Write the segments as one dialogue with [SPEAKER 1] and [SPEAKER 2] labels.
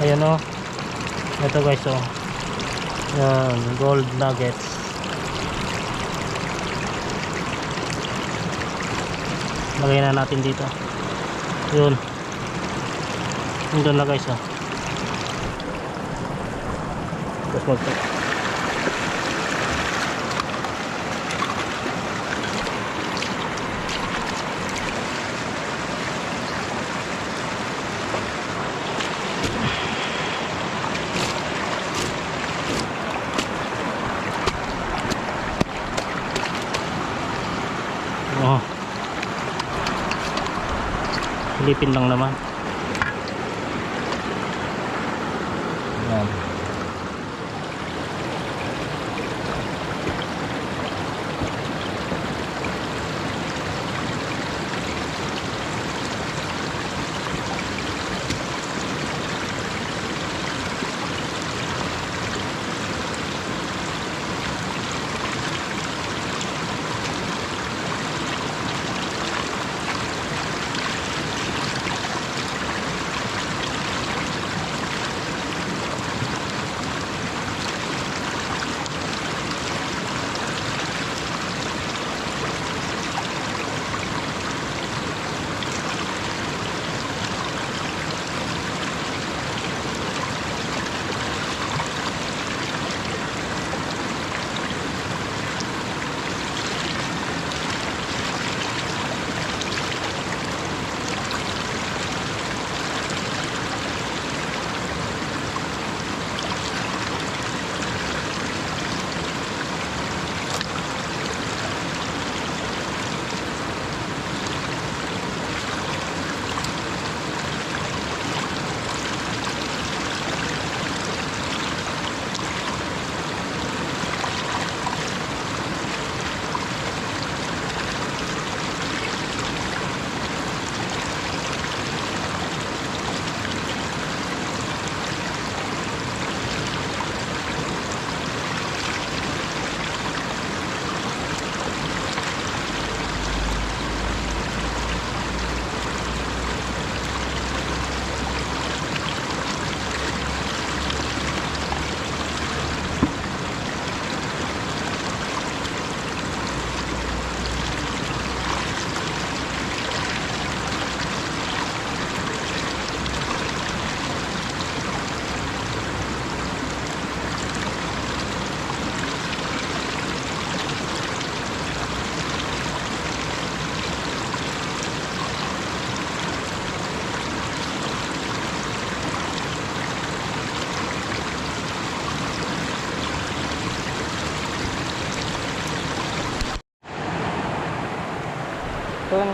[SPEAKER 1] Ayan o. Ito guys o. Yan, gold nuggets. Lagay na natin dito. Yun. Doon na guys o. Tapos mag Oh. Silipin lang naman.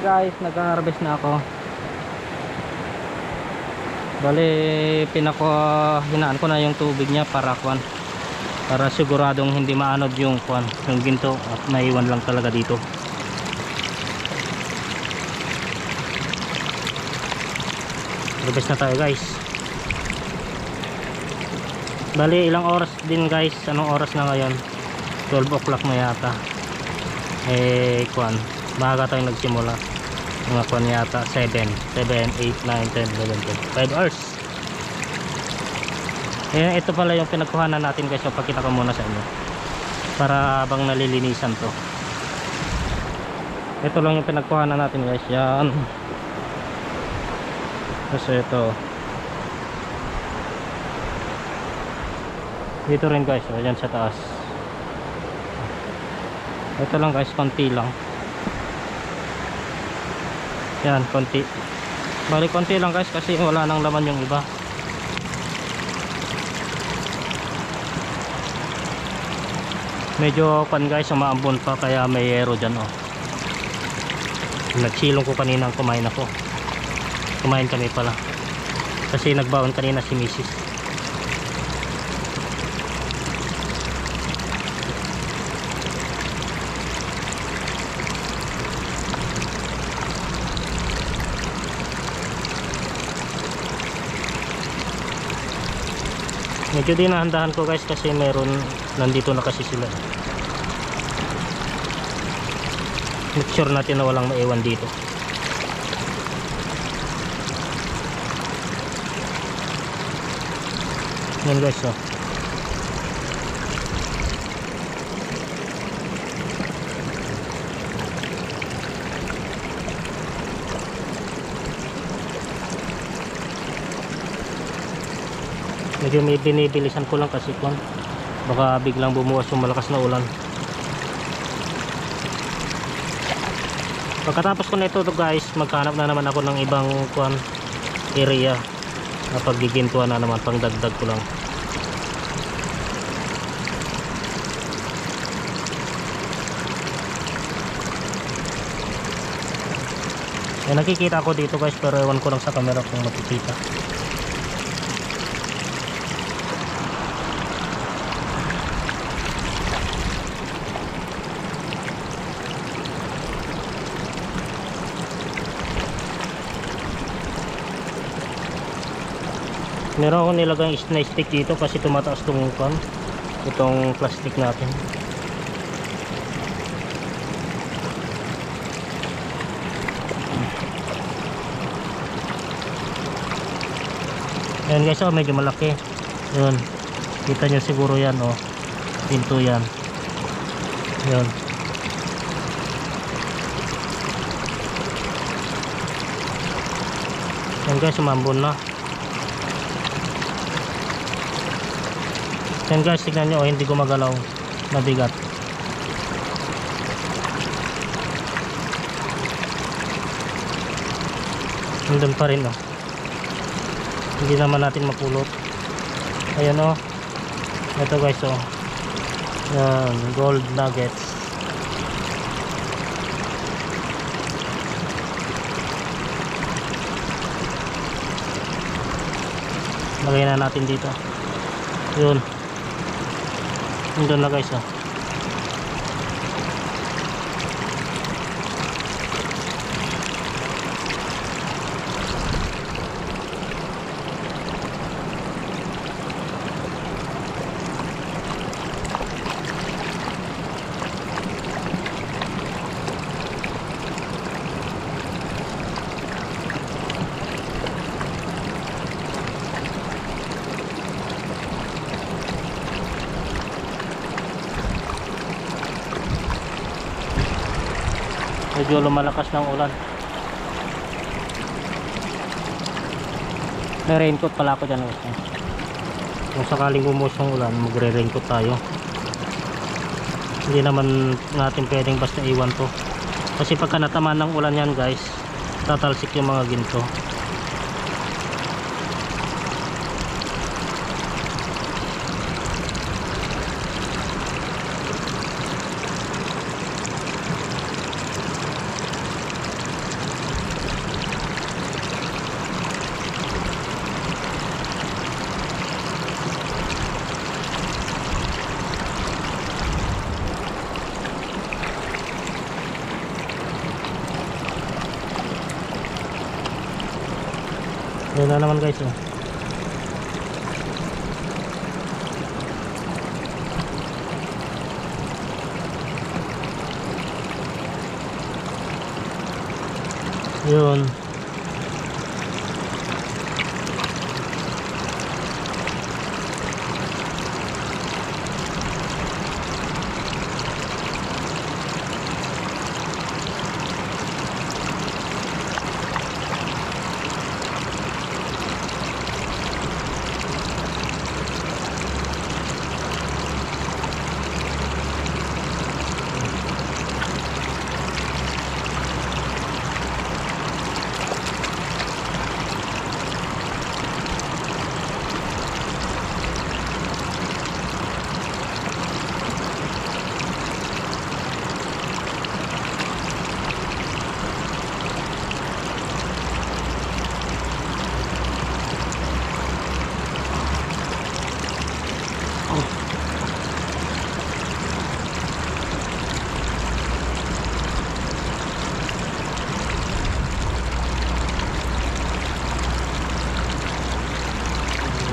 [SPEAKER 1] Guys, nag-harvest na ako. Bali, pinako hinaan ko na yung tubig niya para kwan. Para siguradong hindi maanod yung kwan, yung ginto at naiwan lang talaga dito. Harvest na tayo guys. Bali, ilang oras din guys. Anong oras na ngayon? 12 o'clock na yata. Eh, kwan maaga tayong nagsimula mga kwan yata 7 7, 8, 9, 10, 11, 12 5 hours. Ayan, ito pala yung pinagkuhanan natin guys. So pakita ko muna sa inyo. Para habang nalilinisan to. Ito lang yung pinagkuhanan natin guys. Yan. Kasi ito. Dito rin guys. O yan sa taas. Ito lang guys. Konti lang yan, konti. Bali konti lang guys kasi wala nang laman yung iba. Medyo pan guys, umaambon pa kaya may yero dyan oh. Nagsilong ko kanina kumain ako. Kumain kami pala. Kasi nagbaon kanina si Mrs. medyo dinahandahan ko guys kasi meron nandito na kasi sila make sure natin na walang maiwan dito Yan guys oh. Medyo may binibilisan ko lang kasi kung baka biglang bumuwas yung malakas na ulan. Pagkatapos ko nito to guys, maghanap na naman ako ng ibang kuan area na paggigintuan na naman pang dagdag ko lang. Eh, nakikita ko dito guys pero ewan ko lang sa camera kung makikita. Meron akong nilagay na stick dito kasi tumataas itong kan, itong plastic natin. Ayan guys, oh, medyo malaki. Yun. Kita nyo siguro yan, oh. Pinto yan. Yun. Yan guys, umambon na. Yan guys, tignan nyo, oh, hindi gumagalaw. Mabigat. Nandun pa rin, oh. Hindi naman natin mapulot. Ayan, oh. Ito guys, oh. Yan, gold nuggets. Lagay na natin dito. Yun. Nandun na guys, oh. Medyo lumalakas ng ulan. May raincoat pala ako dyan kung sakaling bumuhos ng ulan magre raincoat tayo. Hindi naman natin pwedeng basta iwan to. Kasi pagka natamaan ng ulan yan guys tatalsik yung mga ginto Yun na naman guys oh.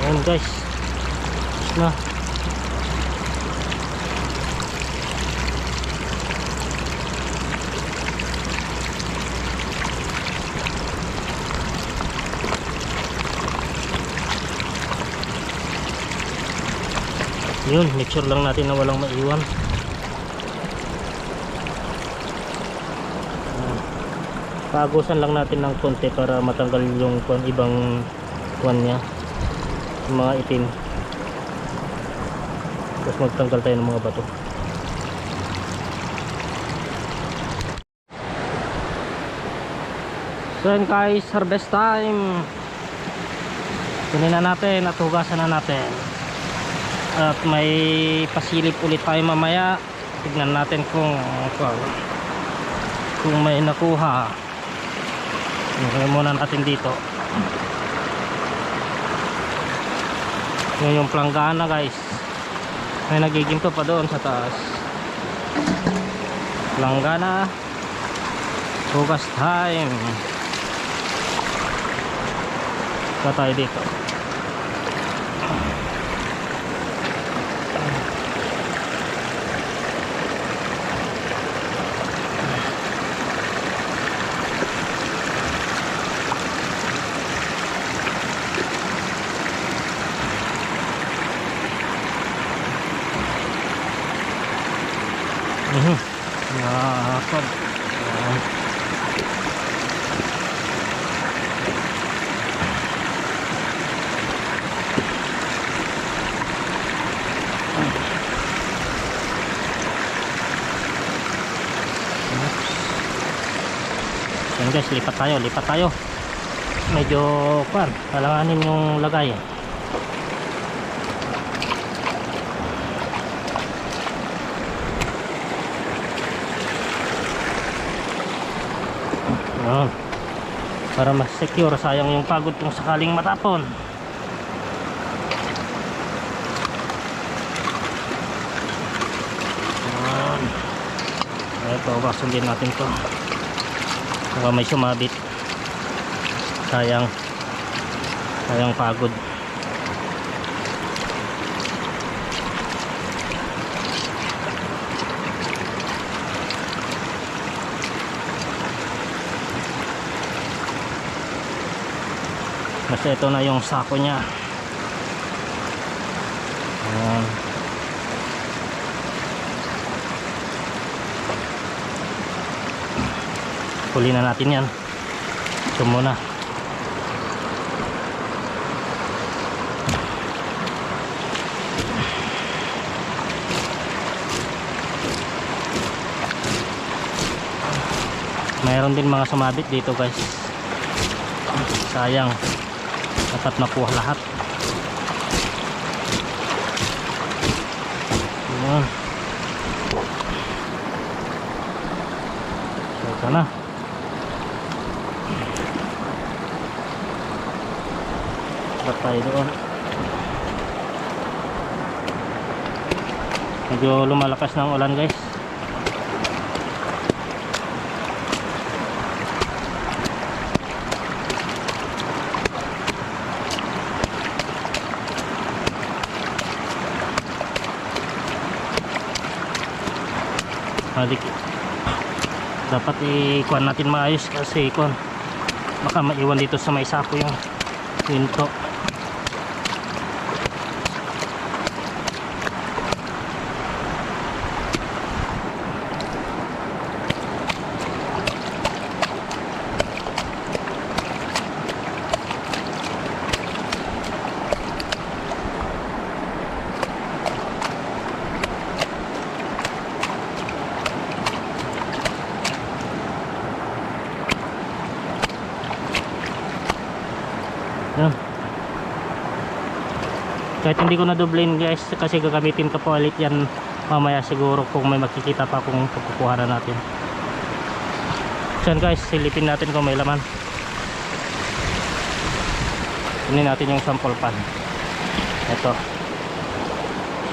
[SPEAKER 1] Ayan guys. Na. yun make sure lang natin na walang maiwan Ayan. Paagusan lang natin ng konti para matanggal yung ibang kwan niya mga itim. Tapos magtanggal tayo ng mga bato. So yun guys harvest time. Kunin na natin at hugasan na natin. At may pasilip ulit tayo mamaya. Tignan natin kung kung, kung may nakuha. Ilagay muna natin dito yun yung planggana guys. May nagiginto pa doon sa taas. Planggana. Hugas time. Pa tayo dito Mhm. Nakakad. Ayan. Yan guys, lipat tayo, lipat tayo. Medyo kwan, kalanganin yung lagay. Yan. Para mas secure, sayang yung pagod kung sakaling matapon. Yan. Ito, basundin natin to. Baka may sumabit. Sayang. Sayang pagod. Kasi ito na yung sako niya. Ayan. Huli na natin yan. Ito muna. Mayroon din mga sumabit dito guys. Sayang. Dapat makuha lahat. Ayan. So, ito. Dapat tayo doon. Medyo lumalakas ng ulan guys. Balik. Dapat ikuan natin maayos kasi ikuan. Baka maiwan dito sa may sako yung pinto. Kahit hindi ko na dublin guys kasi gagamitin ko po ulit yan mamaya siguro kung may makikita pa kung pagkukuha na natin. Yan guys, silipin natin kung may laman. Kunin natin yung sample pan. Ito.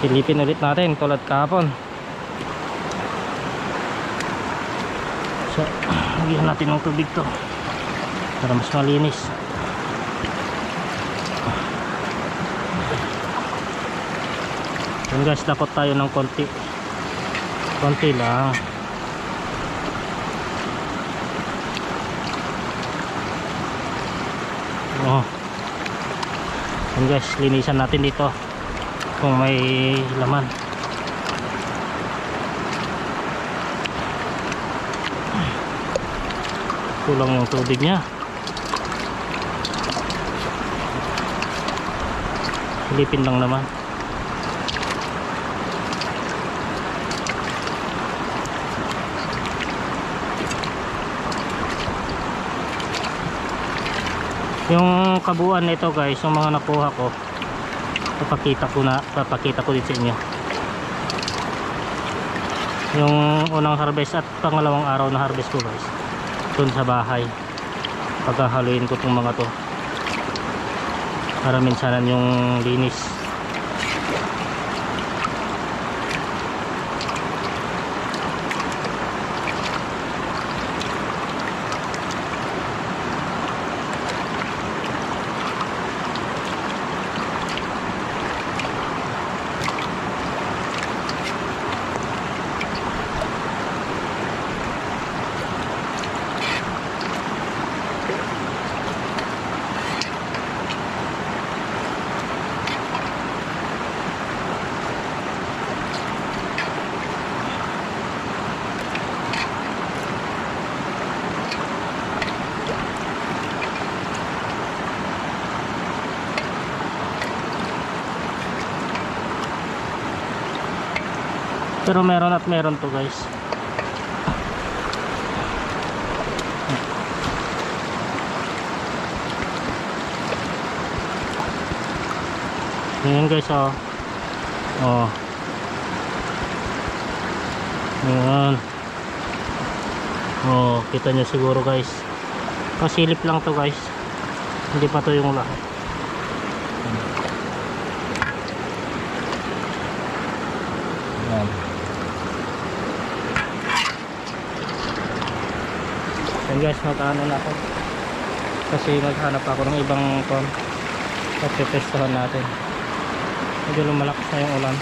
[SPEAKER 1] Silipin ulit natin tulad kahapon. So, lagyan natin ng tubig to para mas malinis. Yun guys, dapat tayo ng konti. Konti lang. Oh. Yun guys, linisan natin dito. kung may laman kulang yung tubig niya silipin lang naman yung kabuuan nito guys yung mga nakuha ko papakita ko na papakita ko din sa inyo. Yung unang harvest at pangalawang araw na harvest ko guys dun sa bahay. Paghahaluin ko tong mga to. Para minsanan yung linis pero meron at meron to guys Ayan guys oh. Oh. Ayan. Oh, kita nyo siguro guys. Pasilip lang to guys. Hindi pa to yung lahat. Ayan. Ayan guys, magkano na ako. Kasi maghanap ako ng ibang kon. Pagpipestahan natin medyo lumalakas na yung ulan